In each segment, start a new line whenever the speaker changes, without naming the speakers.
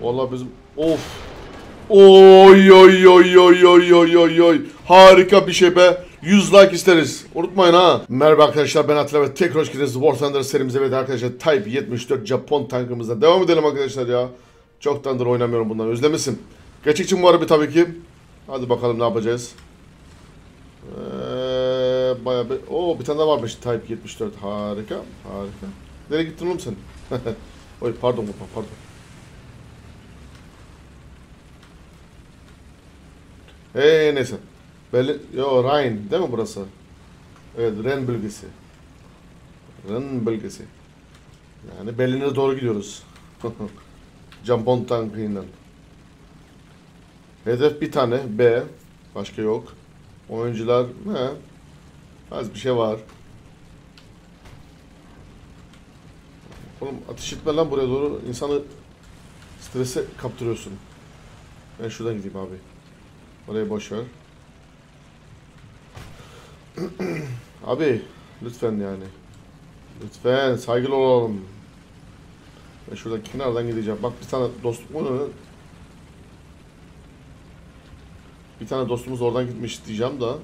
Vallahi bizim of. Oy oy oy oy oy oy oy oy. Harika bir şey be. 100 like isteriz. Unutmayın ha. Merhaba arkadaşlar ben Atilla ve tekrar hoş geldiniz War Thunder serimize ve de arkadaşlar Type 74 Japon tankımızda devam edelim arkadaşlar ya. Çoktandır oynamıyorum bundan özlemişim. Geçikçi muharebi tabii ki. Hadi bakalım ne yapacağız. Ee, bayağı bir... Oo bir tane daha varmış Type 74. Harika. Harika. Nereye gittin oğlum sen? Oy pardon pardon. Hey neyse. Belli... Yo Rhine değil mi burası? Evet Ren bölgesi. Ren bölgesi. Yani Berlin'e doğru gidiyoruz. Japon tankıyla. Hedef bir tane B. Başka yok. Oyuncular he. Az bir şey var. Oğlum ateş etme lan buraya doğru. İnsanı strese kaptırıyorsun. Ben şuradan gideyim abi. Orayı boş ver. abi lütfen yani. Lütfen saygılı olalım. Ben şuradan kenardan gideceğim. Bak bir tane dostum onu bir tane dostumuz oradan gitmiş diyeceğim da.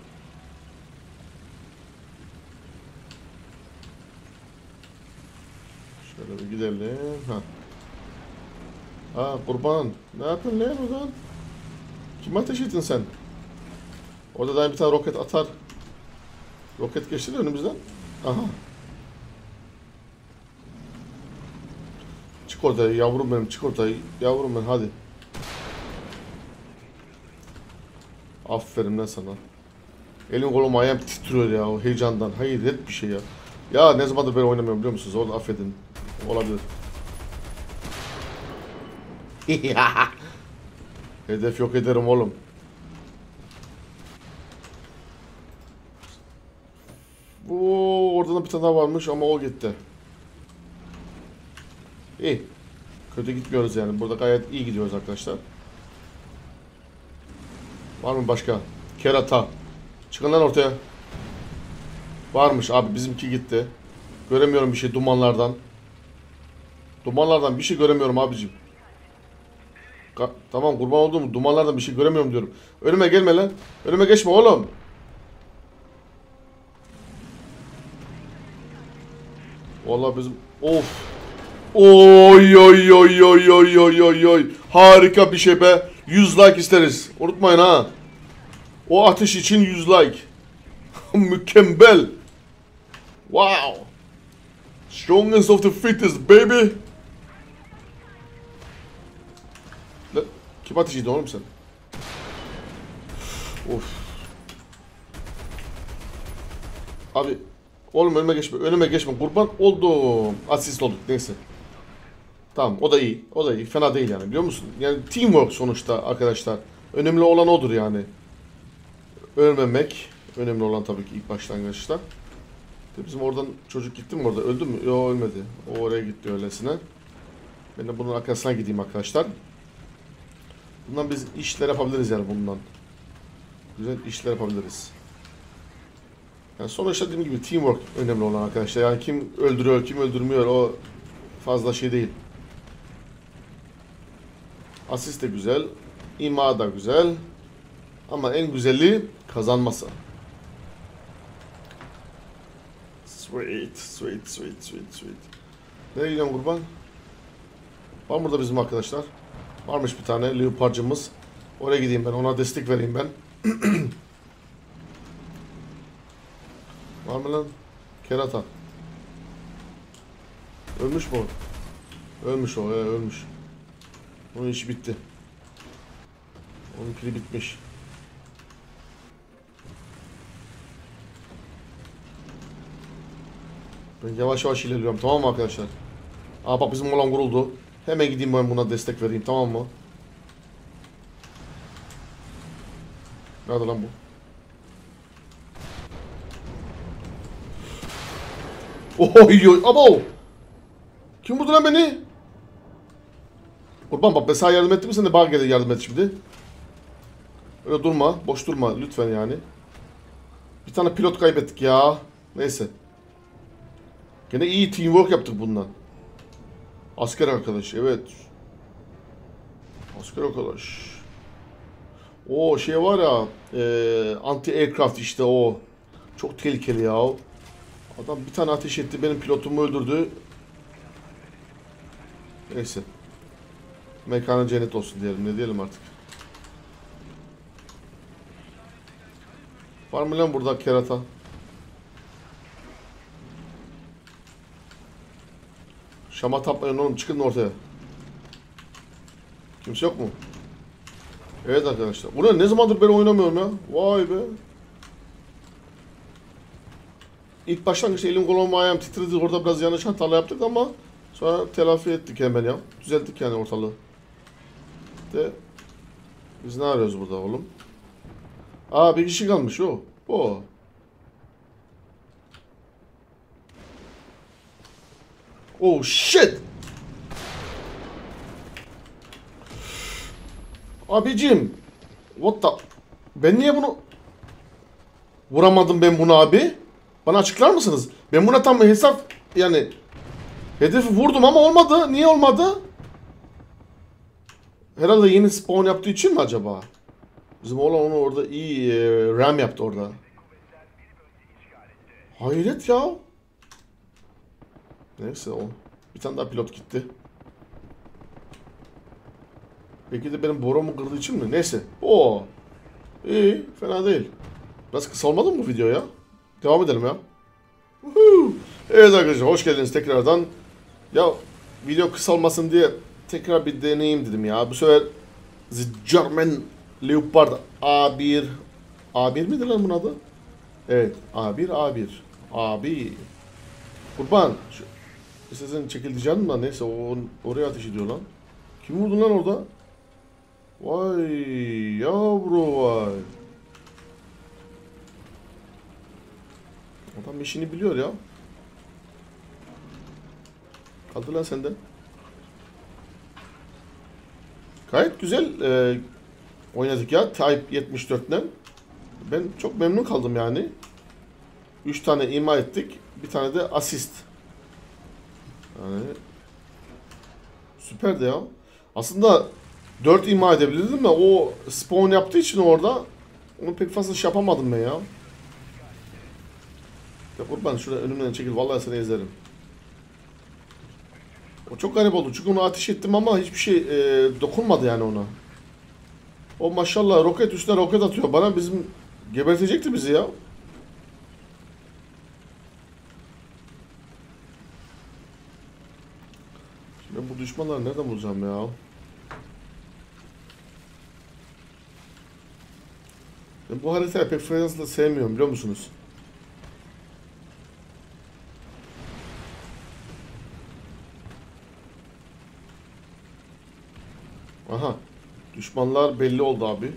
Şöyle bir gidelim. Ha. Ha kurban. Ne yapıyorsun lan oradan? Kim ateş ettin sen? Orada da bir tane roket atar. Roket geçti de önümüzden. Aha. Çık orada yavrum benim çık orada yavrum benim hadi. Aferin lan sana. Elim kolum ayağım titriyor ya o heyecandan. Hayret bir şey ya. Ya ne zamandır böyle oynamıyorum biliyor musunuz? Orada affedin. Olabilir. Hedef yok ederim oğlum. Oo, orada da bir tane daha varmış ama o gitti. İyi. Kötü gitmiyoruz yani. Burada gayet iyi gidiyoruz arkadaşlar. Var mı başka? Kerata. Çıkın lan ortaya. Varmış abi bizimki gitti. Göremiyorum bir şey dumanlardan. Dumanlardan bir şey göremiyorum abicim. Ka- tamam kurban olduğum dumanlardan bir şey göremiyorum diyorum. Önüme gelme lan. Önüme geçme oğlum. Vallahi bizim of. Oy oy oy oy oy oy oy oy. Harika bir şey be. 100 like isteriz. Unutmayın ha. O ateş için 100 like. Mükemmel. Wow. Strongest of the fittest baby. Lan, Kim ateş ediyor oğlum sen? Of. Abi oğlum önüme geçme önüme geçme kurban oldum. Asist olduk neyse. Tamam o da iyi. O da iyi. Fena değil yani biliyor musun? Yani teamwork sonuçta arkadaşlar. Önemli olan odur yani. Ölmemek. Önemli olan tabii ki ilk başlangıçta. Bizim oradan çocuk gitti mi orada? Öldü mü? Yok ölmedi. O oraya gitti öylesine. Ben de bunun arkasına gideyim arkadaşlar. Bundan biz işler yapabiliriz yani bundan. Güzel işler yapabiliriz. Yani sonuçta dediğim gibi teamwork önemli olan arkadaşlar. Yani kim öldürüyor, kim öldürmüyor o fazla şey değil. Asist de güzel. ima da güzel. Ama en güzeli kazanması. Sweet, sweet, sweet, sweet, sweet. Nereye gidiyorsun kurban? Var burada bizim arkadaşlar? Varmış bir tane leopardcımız. Oraya gideyim ben, ona destek vereyim ben. Var mı lan? Kerata. Ölmüş mü o? Ölmüş o, he, ölmüş. Onun işi bitti. Onun pili bitmiş. Ben yavaş yavaş ilerliyorum tamam mı arkadaşlar? Aa bak bizim olan vuruldu. Hemen gideyim ben buna destek vereyim tamam mı? Nerede lan bu? Oy oy abo! Kim vurdu lan beni? Kurban bak ben sana yardım ettim sen de bana gel yardım et şimdi. Öyle durma, boş durma lütfen yani. Bir tane pilot kaybettik ya. Neyse. Gene iyi teamwork yaptık bundan. Asker arkadaş evet. Asker arkadaş. O şey var ya e, anti aircraft işte o. Çok tehlikeli ya. Adam bir tane ateş etti benim pilotumu öldürdü. Neyse. Mekanı cennet olsun diyelim ne diyelim artık. Var mı lan burada kerata? Şama tapmayın oğlum çıkın ortaya. Kimse yok mu? Evet arkadaşlar. Ulan ne zamandır ben oynamıyorum ya. Vay be. İlk başlangıçta elim kolum ayağım titredi. Orada biraz yanlış hatalar yaptık ama sonra telafi ettik hemen ya. Düzelttik yani ortalığı. De biz ne arıyoruz burada oğlum? Aa bir kişi kalmış o. O. Oh shit. Abicim. What the? Ben niye bunu vuramadım ben bunu abi? Bana açıklar mısınız? Ben buna tam hesap yani hedefi vurdum ama olmadı. Niye olmadı? Herhalde yeni spawn yaptığı için mi acaba? Bizim oğlan onu orada iyi e, ram yaptı orada. Hayret ya. Neyse o. Bir tane daha pilot gitti. Belki de benim borumu kırdığı için mi? Neyse. O. İyi. Fena değil. Biraz kısa olmadı mı bu video ya? Devam edelim ya. Woohoo. Evet arkadaşlar hoş geldiniz tekrardan. Ya video kısa olmasın diye tekrar bir deneyeyim dedim ya. Bu sefer The German Leopard A1 A1 midir lan bunun adı? Evet A1 A1 A1 Kurban şu, İstersen çekileceğim da neyse o oraya ateş ediyor lan. Kim vurdu lan orada? Vay yavru vay. Adam işini biliyor ya. Kaldı lan senden. Gayet güzel e, oynadık ya Type 74'ten. Ben çok memnun kaldım yani. 3 tane ima ettik. Bir tane de asist. Yani süperdi ya. Aslında 4 ima edebilirdim de o spawn yaptığı için orada onu pek fazla şey yapamadım ben ya. Ya kurban şuraya önümden çekil vallahi seni ezerim. O çok garip oldu çünkü onu ateş ettim ama hiçbir şey e, dokunmadı yani ona. O maşallah roket üstüne roket atıyor bana bizim gebertecekti bizi ya. Ben bu düşmanları nereden bulacağım ya? Ben bu haritayı pek fazla sevmiyorum biliyor musunuz? Aha. Düşmanlar belli oldu abi.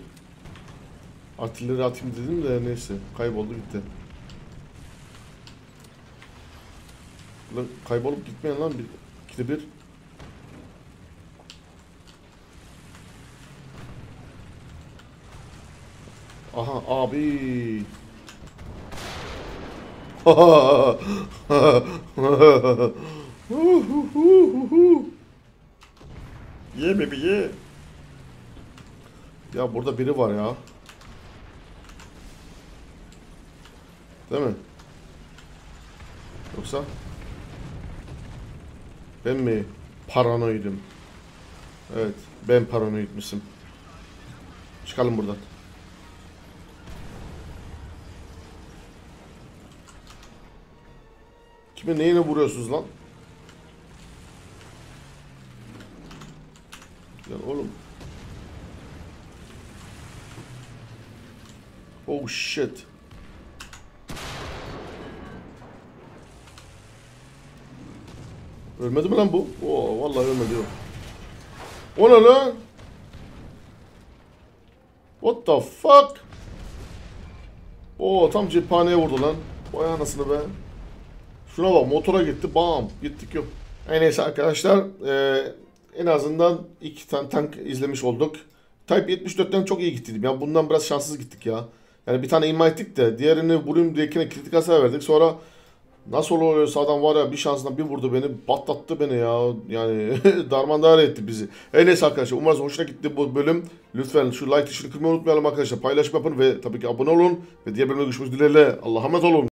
Artilleri atayım dedim de neyse. Kayboldu gitti. Kaybolup gitmeyen lan bir. İkide bir. Aha abi. ye mi ye. Ya burada biri var ya. Değil mi? Yoksa ben mi paranoidum? Evet, ben paranoidmişim. Çıkalım buradan. Kime neyine vuruyorsunuz lan? Lan oğlum. Oh shit. Ölmedi mi lan bu? Oo vallahi ölmedi o. O ne lan? What the fuck? Oo tam cephaneye vurdu lan. Vay anasını be. Şuna bak motora gitti bam gittik yok. Her neyse arkadaşlar eee, en azından iki tane tank izlemiş olduk. Type 74'ten çok iyi gittiydim ya bundan biraz şanssız gittik ya. Yani bir tane imha ettik de diğerini vurayım diyekine kritik hasar verdik sonra Nasıl oluyorsa adam var ya bir şansından bir vurdu beni patlattı beni ya. Yani darmadağın etti bizi. E neyse arkadaşlar umarım hoşuna gitti bu bölüm. Lütfen şu like tuşunu kırmayı unutmayalım arkadaşlar. Paylaşım yapın ve tabii ki abone olun. Ve diğer bölümde görüşmek dileğiyle. Allah'a emanet olun.